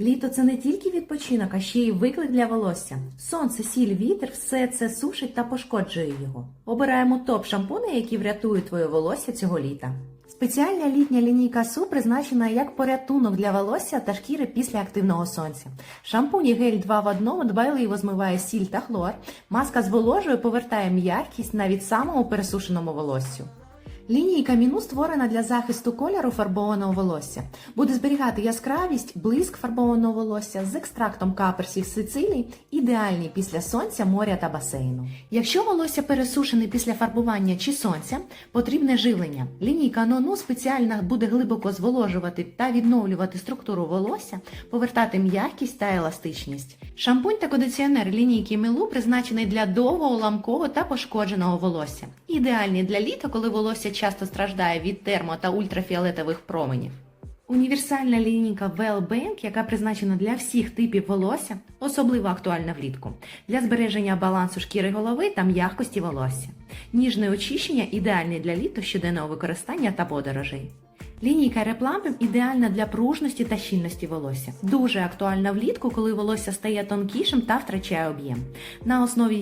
Літо це не тільки відпочинок, а ще й виклик для волосся. Сонце, сіль, вітер все це сушить та пошкоджує його. Обираємо топ шампуни, які врятують твоє волосся цього літа. Спеціальна літня лінійка Су призначена як порятунок для волосся та шкіри після активного сонця. Шампунь і гель 2 в одному дбайливо змиває сіль та хлор. Маска зволожує, повертає м'якість навіть самому пересушеному волоссю. Лінійка Міну створена для захисту кольору фарбованого волосся. Буде зберігати яскравість, блиск фарбованого волосся з екстрактом каперсів Сицилії, ідеальний після сонця, моря та басейну. Якщо волосся пересушене після фарбування чи сонця, потрібне живлення. Лінійка Нону спеціально буде глибоко зволожувати та відновлювати структуру волосся, повертати м'якість та еластичність. Шампунь та кондиціонер лінійки Мілу призначений для довгого, ламкого та пошкодженого волосся. Ідеальний для літа, коли волосся часто страждає від термо та ультрафіолетових променів. Універсальна лінійка Wellbank, яка призначена для всіх типів волосся, особливо актуальна влітку, для збереження балансу шкіри голови та м'якості волосся. Ніжне очищення ідеальне для літа щоденного використання та подорожей. Лінійка Replumping ідеальна для пружності та щільності волосся. Дуже актуальна влітку, коли волосся стає тонкішим та втрачає об'єм. На основі